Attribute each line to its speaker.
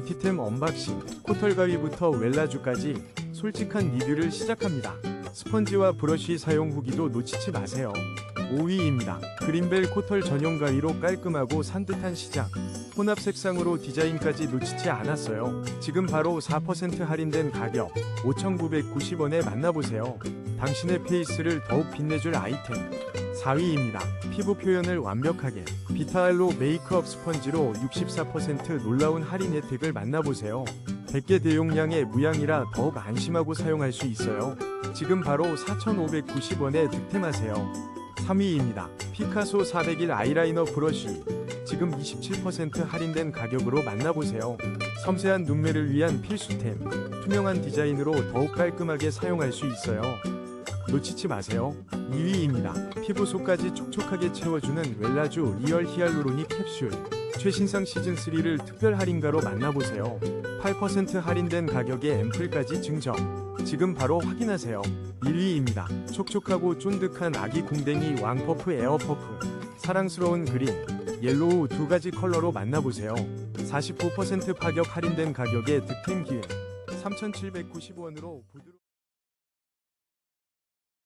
Speaker 1: 뷰티템 언박싱, 코털 가위부터 웰라주까지 솔직한 리뷰를 시작합니다. 스펀지와 브러쉬 사용 후기도 놓치지 마세요. 5위입니다. 그린벨 코털 전용 가위로 깔끔하고 산뜻한 시작. 혼합 색상으로 디자인까지 놓치지 않았어요. 지금 바로 4% 할인된 가격 5,990원에 만나보세요. 당신의 페이스를 더욱 빛내줄 아이템. 4위입니다. 피부 표현을 완벽하게 비타알로 메이크업 스펀지로 64% 놀라운 할인 혜택을 만나보세요. 100개 대용량의 무향이라 더욱 안심하고 사용할 수 있어요. 지금 바로 4,590원에 득템하세요. 3위입니다. 피카소 401 아이라이너 브러쉬. 지금 27% 할인된 가격으로 만나보세요. 섬세한 눈매를 위한 필수템. 투명한 디자인으로 더욱 깔끔하게 사용할 수 있어요. 놓치지 마세요. 2위입니다. 피부 속까지 촉촉하게 채워주는 웰라주 리얼 히알루로닉 캡슐. 최신상 시즌3를 특별 할인가로 만나보세요. 8% 할인된 가격에 앰플까지 증정. 지금 바로 확인하세요. 1위입니다. 촉촉하고 쫀득한 아기 궁뎅이 왕퍼프 에어퍼프. 사랑스러운 그린, 옐로우 두 가지 컬러로 만나보세요. 49% 파격 할인된 가격에 득템 기회. 3,795원으로 부드러